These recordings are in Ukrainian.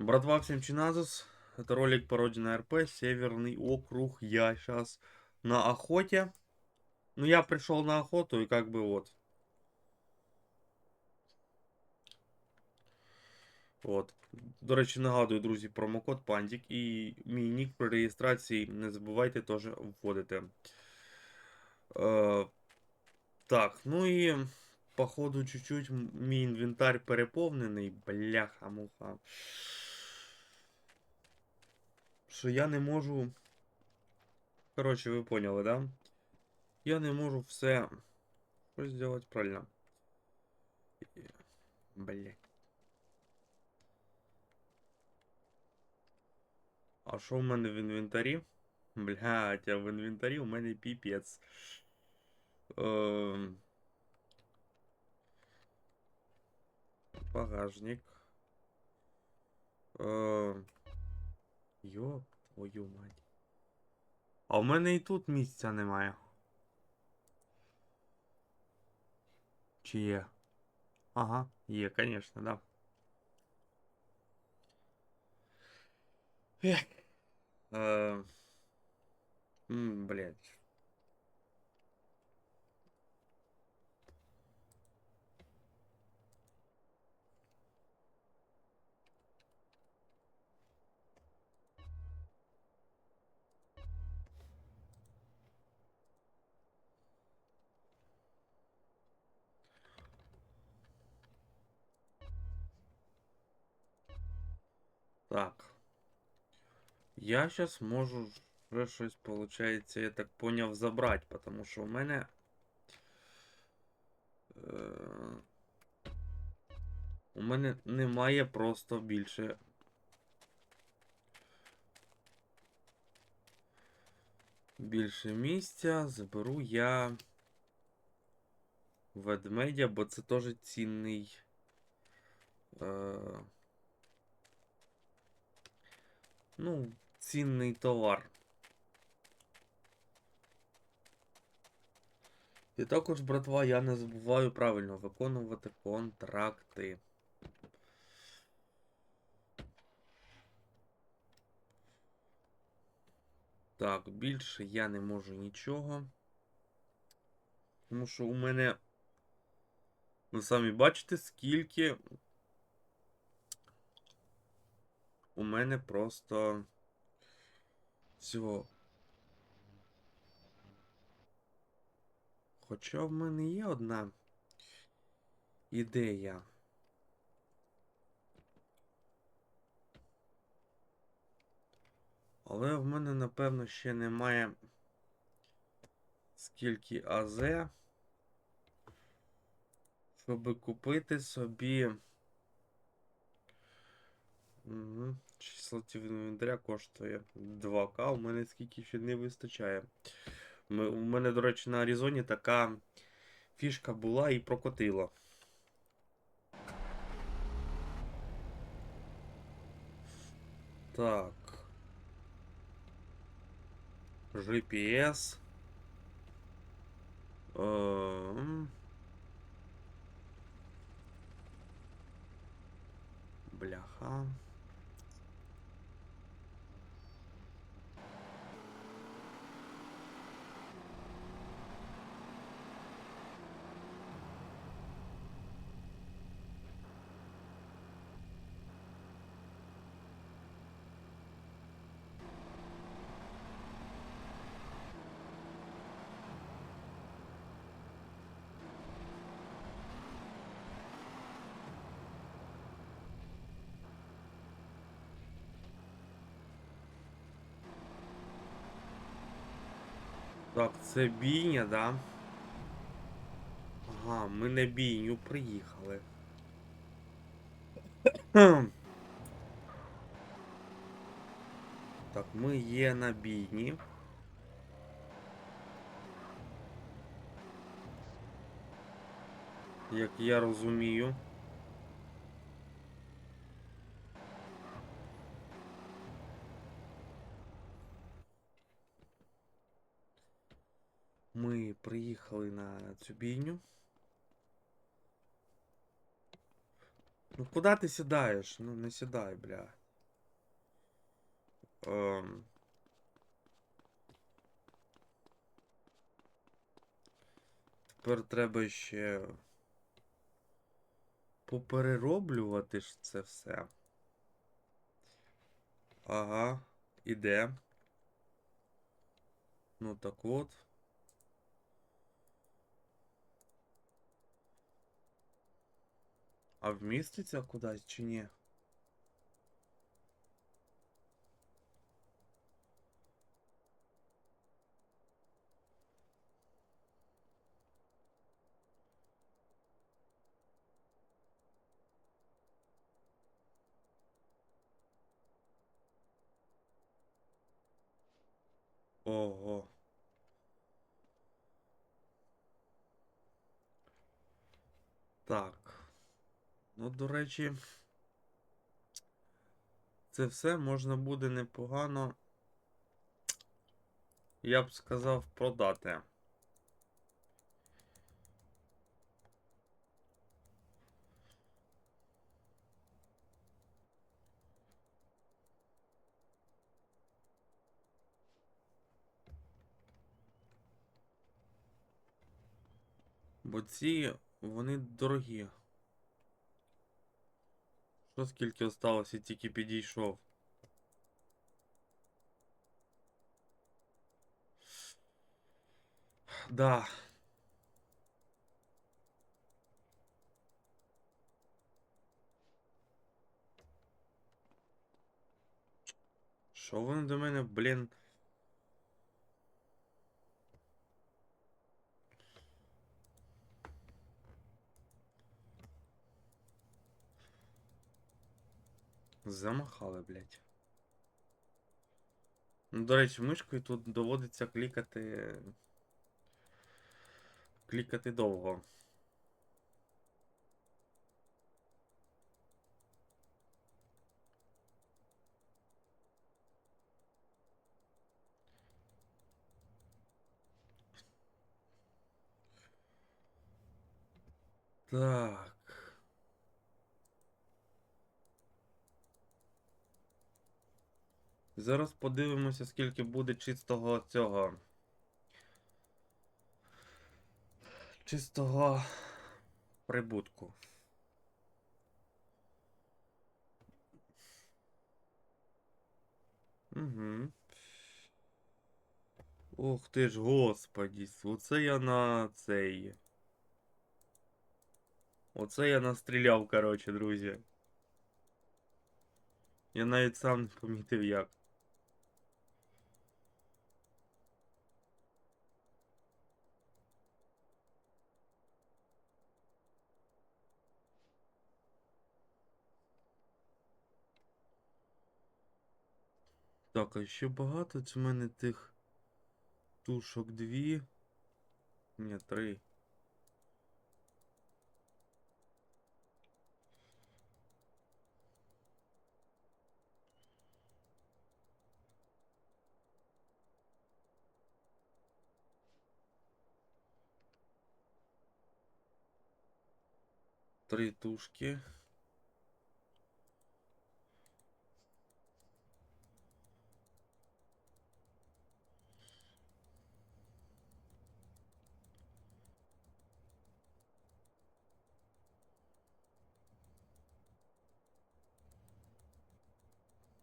Братва, всем чиназус. Это ролик по родине РП, Северный округ. Я сейчас на охоте. Ну, я пришел на охоту и как бы вот. От. До речі, нагадую, друзі, промокод Пандік і мій нік при реєстрації не забувайте теж вводити. Е, так, ну і походу чуть-чуть м- мій інвентар переповнений. Бляха-муха. Що я не можу. Коротше, ви поняли, да? Я не можу все. Що зробити правильно? Блять. А що в мене в інвентарі? Блять, а в інвентарі у мене піпець. Ем... Багажник. Ем... Йоп, твою мать. А в мене і тут місця немає. Чи є? Ага, є, конечно, да. Е, Блядь. Так. Я сейчас можу вже щось, получается, я так поняв, забрати, потому що у мене. Е, у мене немає просто більше. Більше місця. Заберу я ведмедя, бо це теж цінний. Е, ну, цінний товар. І також, братва, я не забуваю правильно виконувати контракти. Так, більше я не можу нічого. Тому що у мене. Ви самі бачите, скільки. У мене просто. Всього. Хоча в мене є одна ідея. Але в мене, напевно, ще немає скільки АЗ, щоб купити собі. Числотів інвентаря коштує 2К, у мене скільки ще не вистачає. Ми- У мене, до речі, на Аризоні така фішка була і прокотила. Так. GPS. Ем. Бляха. Так, це бійня, да? Ага, ми на бійню приїхали. Так, ми є на бійні. Як я розумію. Ми приїхали на цю бійню. Ну куди ти сідаєш? Ну не сідай, бля. Ем... Тепер треба ще поперероблювати ж це все. Ага, іде. Ну так от. А вміститься кудись чи ні? Ого. Так. Ну, до речі, це все можна буде непогано, я б сказав, продати. Бо ці, вони дорогі. Що скільки осталось, і тільки підійшов. Да. Що вони до мене, блін? Замахали, блядь. Ну, до речі, мишкою тут доводиться клікати. Клікати довго. Так. Зараз подивимося, скільки буде чистого цього. Чистого прибутку. Угу. Ох ти ж, господі, оце я на цей. Оце я настріляв, коротше, друзі. Я навіть сам не помітив як. Так, а ще багато це в мене тих тушок дві. Ні, три. Три тушки.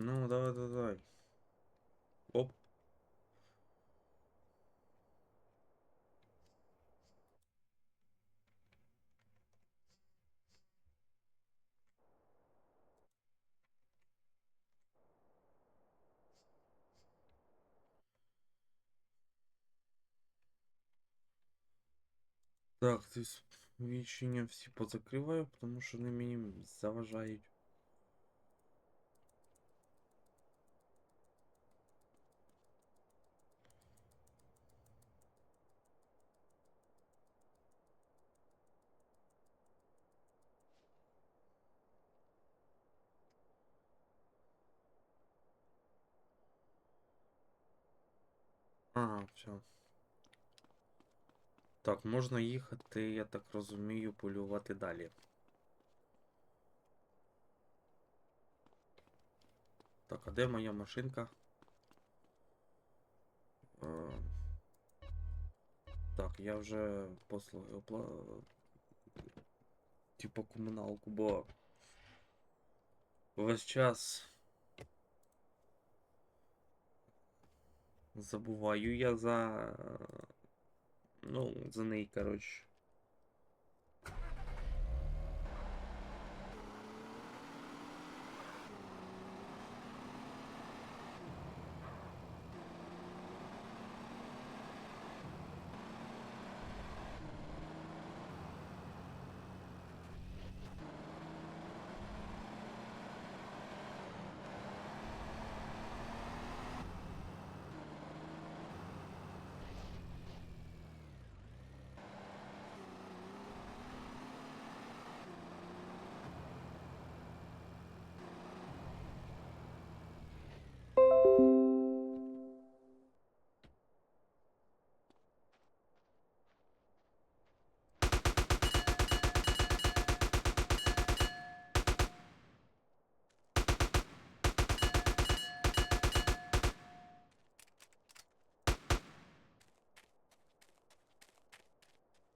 Ну, давай, давай, давай. Оп. Так, то есть вічення всі позакриваю, тому що вони мені заважають. Ага, все. Так, можна їхати, я так розумію, полювати далі. Так, а де моя машинка? Е, Так, я вже послуги опла... Типа комуналку, бо весь час забуваю я за. Ну, за неї, коротше.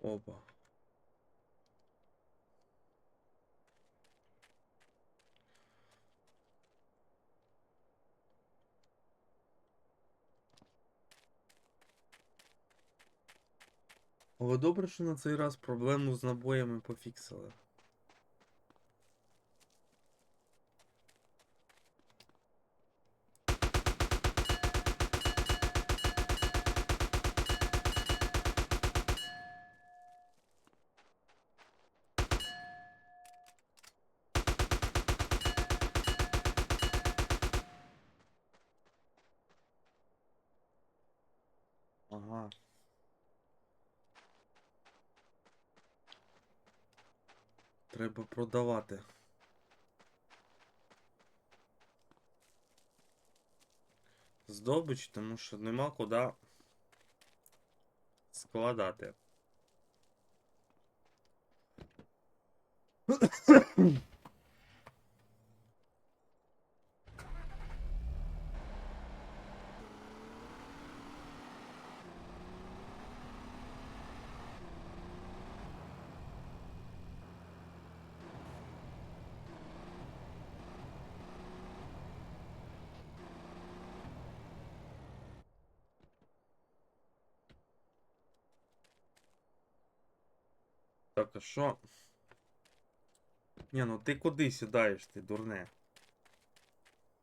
Опа. Але добре, що на цей раз проблему з набоями пофіксили. Продавати. Здобич, тому що нема куди складати. що? Ні, ну ти куди сідаєш, ти дурне?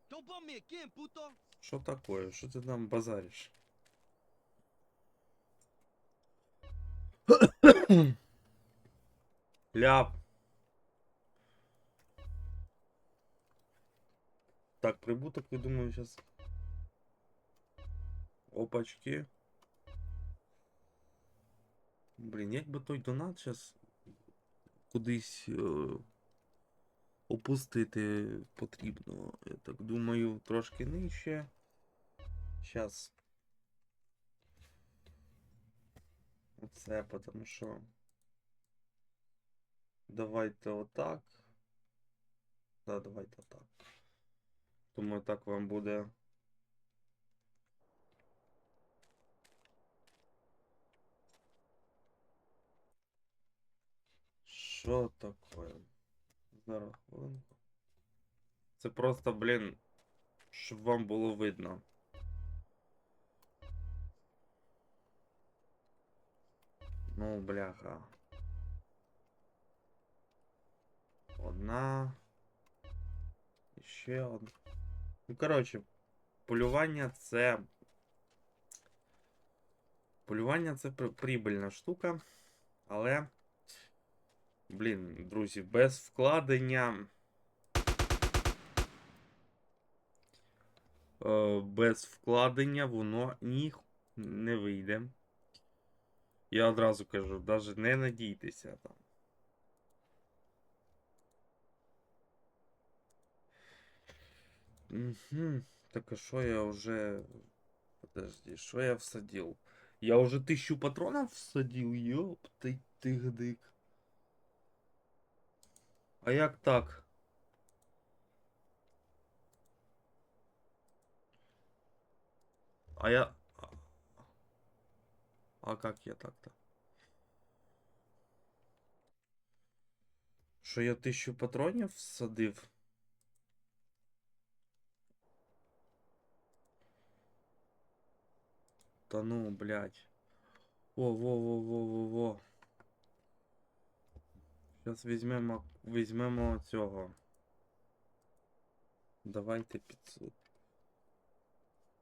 Don't bum me again, puto. Що такое? Що ти там базариш? Ляп. Так, прибуток, я думаю, сейчас. Опачки. Блін, як би той донат зараз кудись е, опустити потрібно. Я так думаю, трошки нижче. Щас. Оце, потому що. Давайте отак. Да, давайте отак. Думаю, так вам буде. Що таке? Зараз хвилинку. Це просто, блін, щоб вам було видно. Ну, бляха. Одна. Ще одна. Ну, коротше, полювання це. Полювання це при- прибильна штука, але. Блін, друзі, без вкладення. Е, без вкладення воно ні не вийде. Я одразу кажу, навіть не надійтеся там. Угу. Так а що я вже. Подожди, що я всадил? Я уже тысячу патронов всадил, ёп, ты тыгдык. А як так? А я... а- как я так-то? Що я тисячу патронів всадив? Та ну, блядь. Во, во, во, во, во, во. Зараз візьмемо, візьмемо цього. Давайте 500.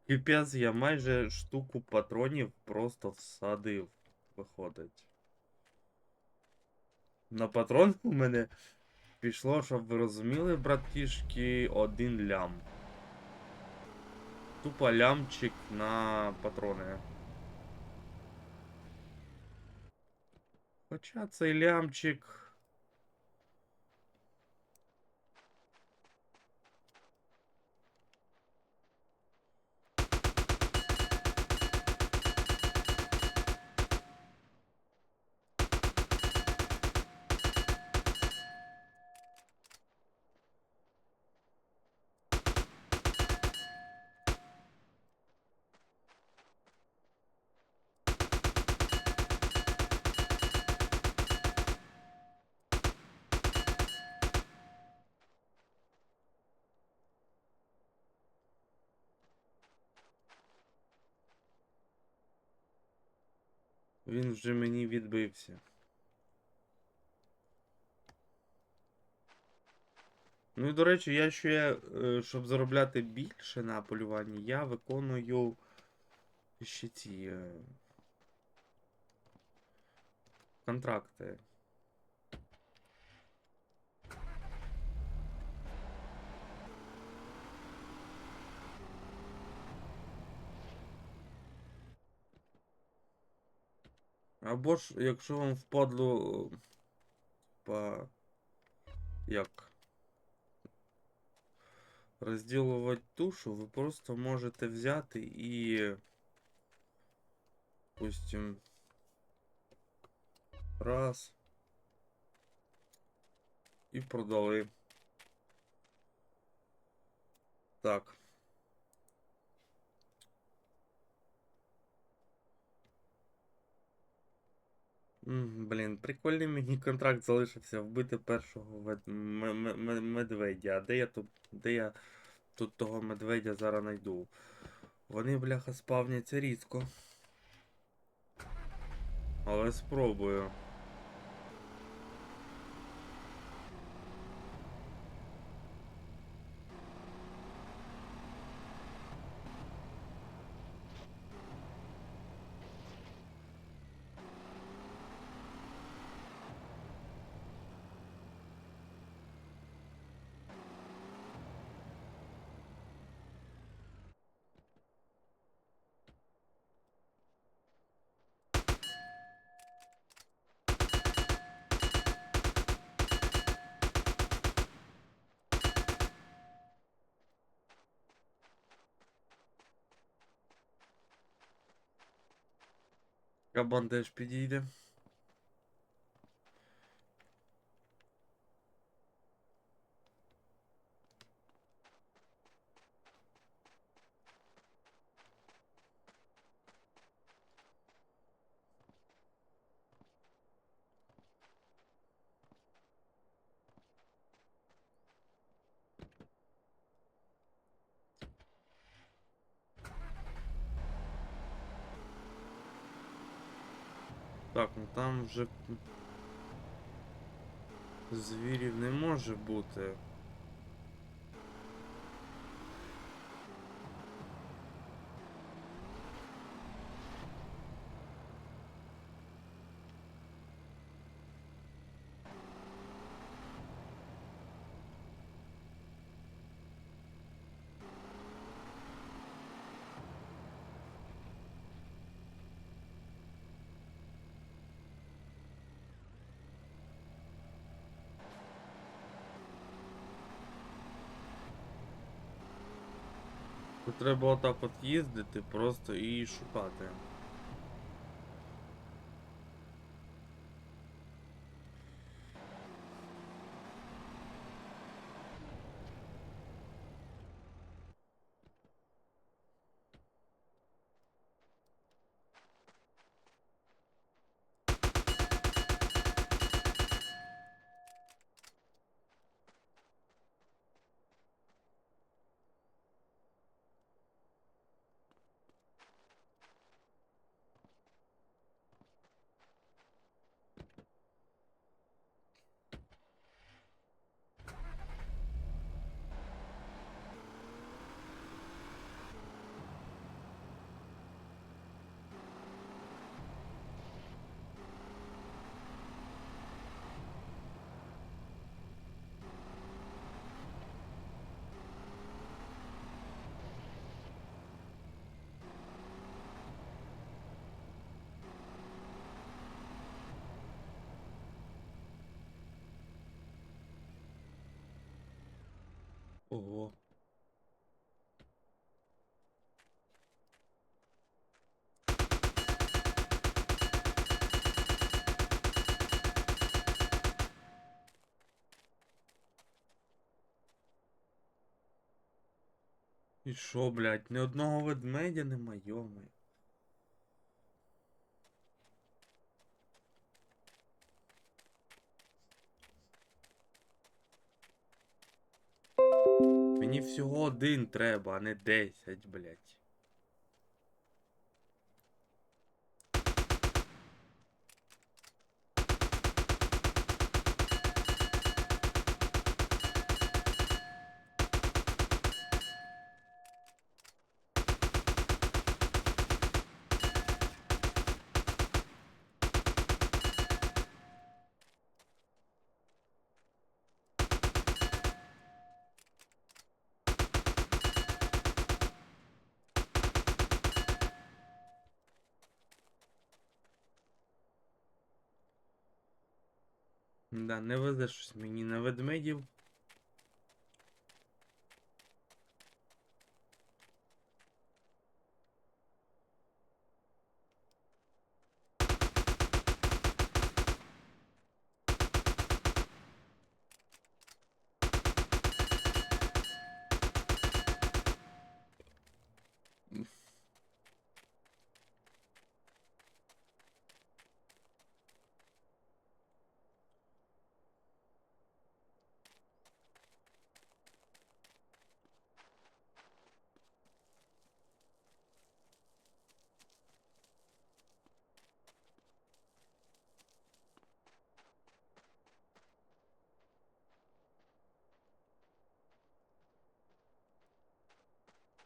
Піпець, я майже штуку патронів просто всадив, виходить. На патрон у мене пішло, щоб ви розуміли, братішки, один лям. Тупо лямчик на патрони. Хоча цей лямчик. Він вже мені відбився. Ну і до речі, я ще, е, щоб заробляти більше на полюванні, я виконую ще ці е, контракти. Або ж, якщо вам впадло по як розділувати тушу, ви просто можете взяти і, допустим, раз і продали. Так. Блін, прикольний мені контракт залишився вбити першого медведя. А де я тут. Де я тут того медведя зараз найду? Вони, бляха, спавняться різко. Але спробую. Acabando a despedida. Так, ну там вже звірів не може бути. Треба отак от їздити просто і шукати. Ого. І що, блядь, ні одного ведмедя нема, йоми. Мені всього один треба, а не десять, блядь. Да, не везе щось мені на ведмедів.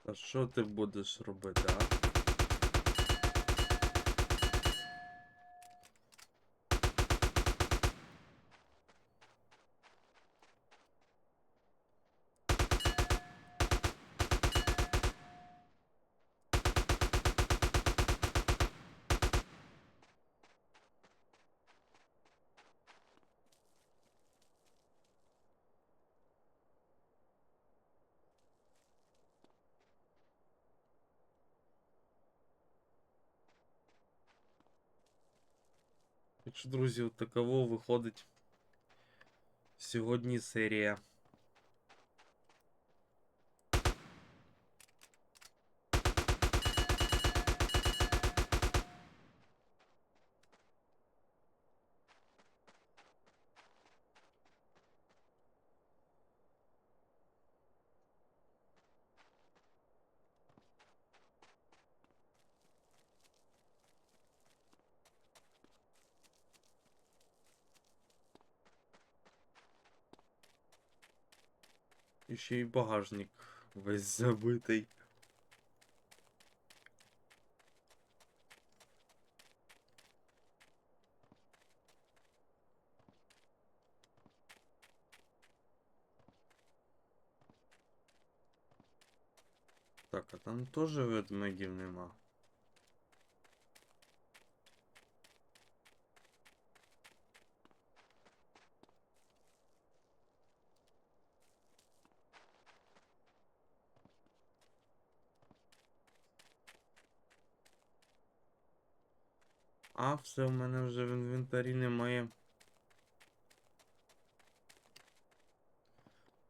А що ти будеш робити, а? Так що, друзі, от таково виходить сьогодні серія. І ще й багажник весь забитий. Так, а там теж ведмедів нема. А, все, в мене вже в інвентарі немає.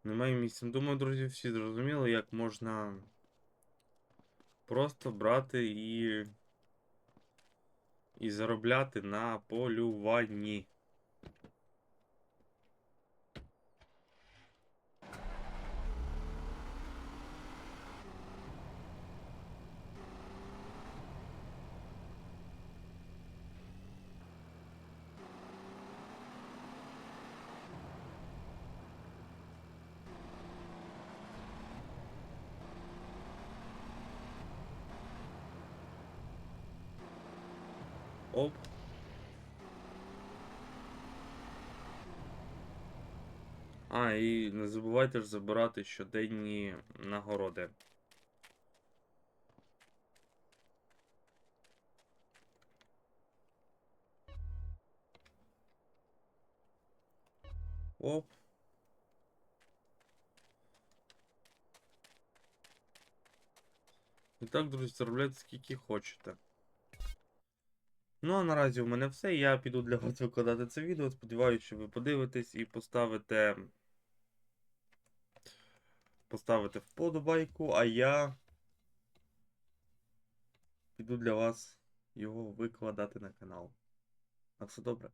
Немає місця. Думаю, друзі, всі зрозуміли, як можна просто брати і. і заробляти на полюванні. Оп. А, і не забувайте ж забирати щоденні нагороди. Оп. І так, друзі, заробляйте скільки хочете. Ну, а наразі у мене все. Я піду для вас викладати це відео. Сподіваюся, що ви подивитесь і поставите. Поставите вподобайку, а я піду для вас його викладати на канал. На все добре.